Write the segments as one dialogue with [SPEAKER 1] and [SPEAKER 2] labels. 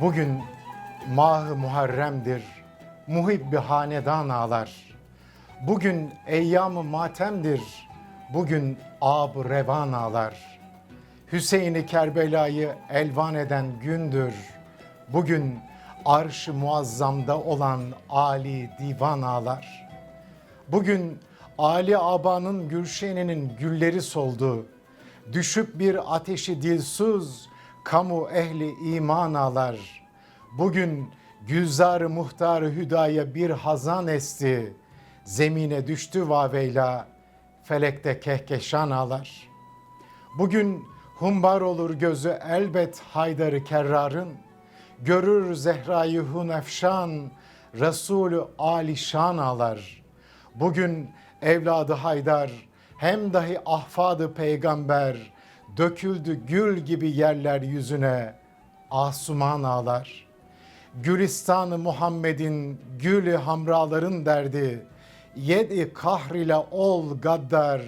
[SPEAKER 1] Bugün mah Muharrem'dir, muhibbi hanedan ağlar. Bugün eyyam-ı matemdir, bugün ab-ı revan ağlar. Hüseyin-i Kerbela'yı elvan eden gündür. Bugün arş-ı muazzamda olan Ali divan ağlar. Bugün Ali Aba'nın gülşeninin gülleri soldu. Düşüp bir ateşi dilsuz, kamu ehli iman ağlar. Bugün gülzar-ı muhtar hüdaya bir hazan esti. Zemine düştü vaveyla, felekte kehkeşan ağlar. Bugün humbar olur gözü elbet Haydar'ı Kerrar'ın. Görür Zehra'yı Hunefşan, Resulü Alişan ağlar. Bugün evladı Haydar, hem dahi ahfadı peygamber, döküldü gül gibi yerler yüzüne, asuman ağlar. Gülistanı Muhammed'in gülü hamraların derdi, yedi kahrile ol gaddar,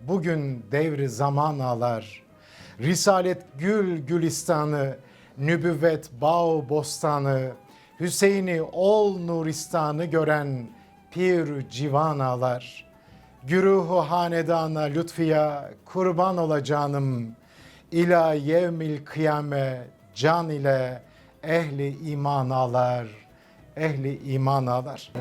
[SPEAKER 1] bugün devri zaman ağlar. Risalet gül gülistanı, nübüvvet bağ bostanı, Hüseyin'i ol nuristanı gören pir civan ağlar. Güruhu hanedana lütfiya kurban olacağım. İla yevmil kıyame can ile ehli iman ağlar, ehli iman ağlar.